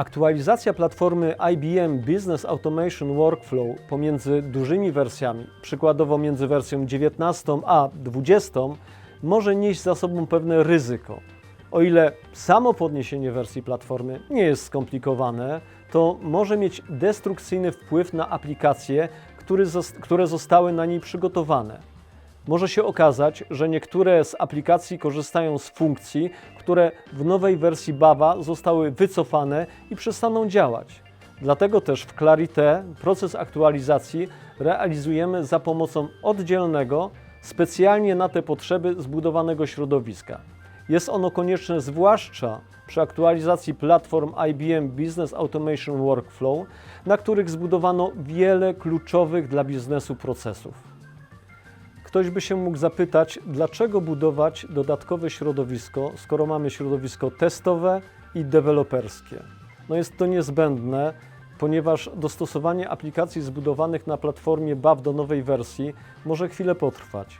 Aktualizacja platformy IBM Business Automation Workflow pomiędzy dużymi wersjami, przykładowo między wersją 19 a 20, może nieść za sobą pewne ryzyko. O ile samo podniesienie wersji platformy nie jest skomplikowane, to może mieć destrukcyjny wpływ na aplikacje, które zostały na niej przygotowane. Może się okazać, że niektóre z aplikacji korzystają z funkcji, które w nowej wersji Baba zostały wycofane i przestaną działać. Dlatego też w Clarite proces aktualizacji realizujemy za pomocą oddzielnego, specjalnie na te potrzeby zbudowanego środowiska. Jest ono konieczne zwłaszcza przy aktualizacji platform IBM Business Automation Workflow, na których zbudowano wiele kluczowych dla biznesu procesów. Ktoś by się mógł zapytać, dlaczego budować dodatkowe środowisko, skoro mamy środowisko testowe i deweloperskie. No jest to niezbędne, ponieważ dostosowanie aplikacji zbudowanych na platformie BAW do nowej wersji może chwilę potrwać.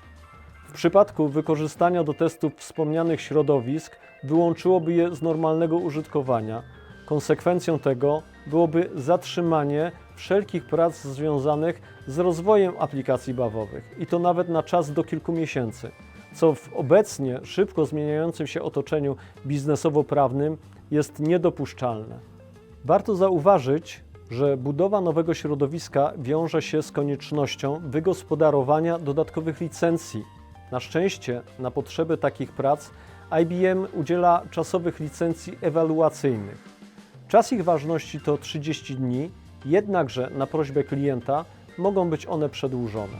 W przypadku wykorzystania do testów wspomnianych środowisk wyłączyłoby je z normalnego użytkowania. Konsekwencją tego byłoby zatrzymanie wszelkich prac związanych z rozwojem aplikacji bawowych i to nawet na czas do kilku miesięcy, co w obecnie szybko zmieniającym się otoczeniu biznesowo-prawnym jest niedopuszczalne. Warto zauważyć, że budowa nowego środowiska wiąże się z koniecznością wygospodarowania dodatkowych licencji. Na szczęście, na potrzeby takich prac, IBM udziela czasowych licencji ewaluacyjnych. Czas ich ważności to 30 dni, jednakże na prośbę klienta mogą być one przedłużone.